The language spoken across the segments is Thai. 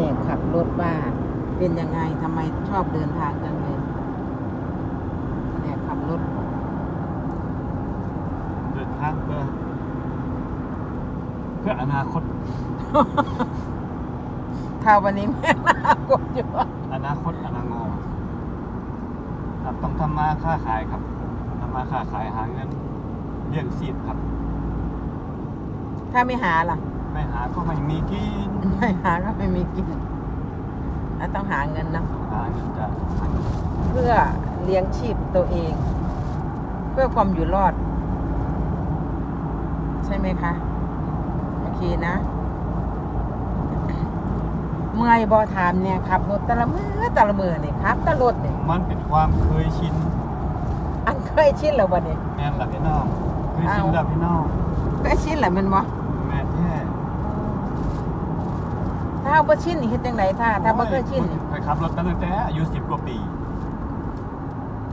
นกขับรถว่าเป็นยังไงทำไมชอบเดินทางจังเลยแผนกขับรถเดินทางเพื่อเพื่ออนาคต ถ้าวันนี้แม่น่ากดอยู่อนาคตอนางอครับต้องทำมาค้าขายครับทำมาค้าขายหาเงินเลี้ยงชีพครับ ถ้าไม่หาล่ะ ไม่หาก็ไม่มีกินไม่หาก็ไม่มีกินแล้วต้องหาเงินนะหาเงินจะหาเงินเพื่อเลี้ยงชีพตัวเอง เพื่อความอยู่รอด ใช่ไหมคะ โอเคนะ เมื่อยบอถามเนี่ยขับรถแตะละมือแตะละมือเนี่ยครับแตะรถเนี่ยมันเป็นความเคยชิน อันเคยชินแล้ววันนี้แม่นหลับพี่น้องเคยชินอ้าวหลับพี่น้องเคยชินแล้วแมันบ่ แม่แท้ ถ้าบ่ชินนี่เฮ็ดจังไดถ้าถ้าบ่เคยชินนี่ไปขับรถตั้งแต่อายุสิบกว่าปี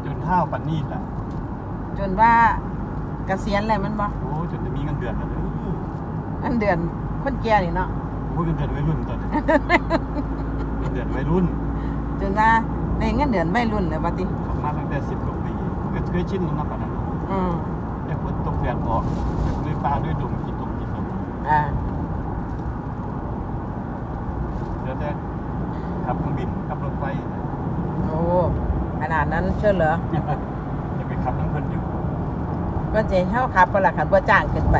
จนเท่าปันนี้แหละจนว่าเกษียณแล้วแมันบ่โอ้จนจะมีเงินเดือนแล้วเด้ออันเดือนคนแก่นี่เนาะโอ้เงินเดือนวัยรุ่นตอนนี้ เงินเดือนวัยรุ่นจนว่าได้เงินเดือนวัยรุ่นแล้วบัดนี้ขับมาตั้งแต่สิบกว่าปีก็เคยชินแล้วนะปานนั้นอืมแต่ฝนตกแดดออกด้วยฟ้าด้วยดงกินดงกินดงอ่า เดี๋ยวแต่ขับเครื่องบินขับรถไฟโอ้ขนาดนั้นเชื่อเหรอจะไปขับน้ำเพิ่นอยู่ก็จะเฮาขับบ่ล่ะคันบ่จ้างขึ้นไป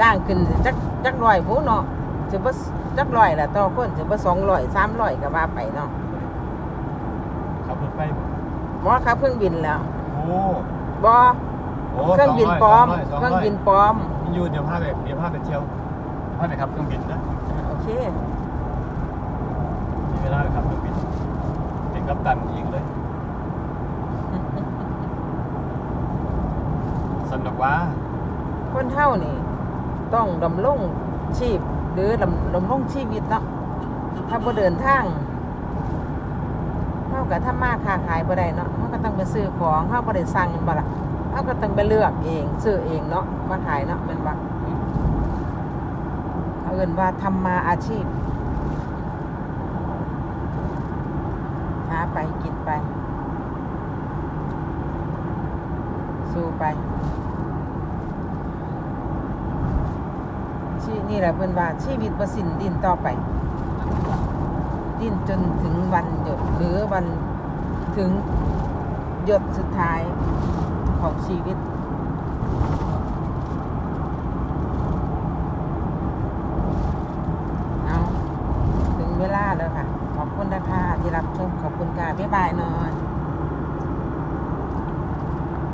จ้างขึ้นจักจักร้อยผู้เนาะสิบ่จักร้อยล่ะต่อคนสิบ่200 300ก็ว่าไปเนาะขับรถไฟบ่บ่ขับเครื่องบินแล้วโอ้บ่โอ้เครื่องบินปลอมสเคร้ยรื่องบินสปลอมร้อยอยู่เดี๋ยวพาไปเดี๋ยวพาไปเที่ยวพาไปขับเครื่องบินนะโอเค มีเวลาไปขับเครื่องบินเป็นกัปตันอีกเลย สนุกว่าคนเฮานี่ต้องดำรงชีพ หรือดำดำรงชีวิตเนาะถ้าบ่เดินทางเฮาก็ทำมาค้าขายบ่ได้เนาะเฮาก็ต้องไปซื้อของเฮาบ่ได้สั่งบ่ล่ะเฮาก็ต้องไปเลือกเองซื้อเองเนาะมาขายเนาะม่นบ่เอาเอินว่าทำมาอาชีพหาไปกินไป สู้ไปชีนี่แหละเพิ่นว่าชีวิตบ่สิ้นดินต่อไป ดินจนถึงวันหยดหรือวันถึงหยดสุดท้ายของชีวิต เอาถึงเวลาแล้วค่ะ ขอบคุณนะคะที่รับชม ขอบคุณค่ะบ๊ายบายนอย